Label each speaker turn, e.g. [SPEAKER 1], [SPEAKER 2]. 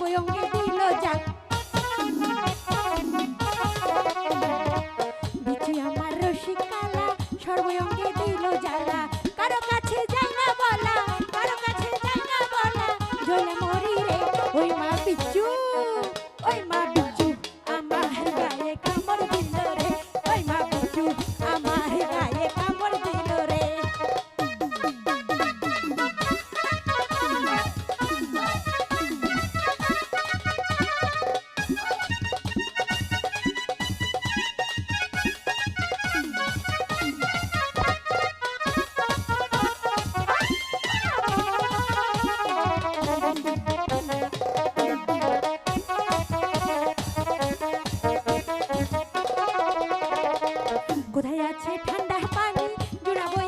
[SPEAKER 1] সর্বঙ্গে দিল যাক। বিচি আমার রসিকালা সর্বঙ্গে ঠান্ডা পানি জুড়াবো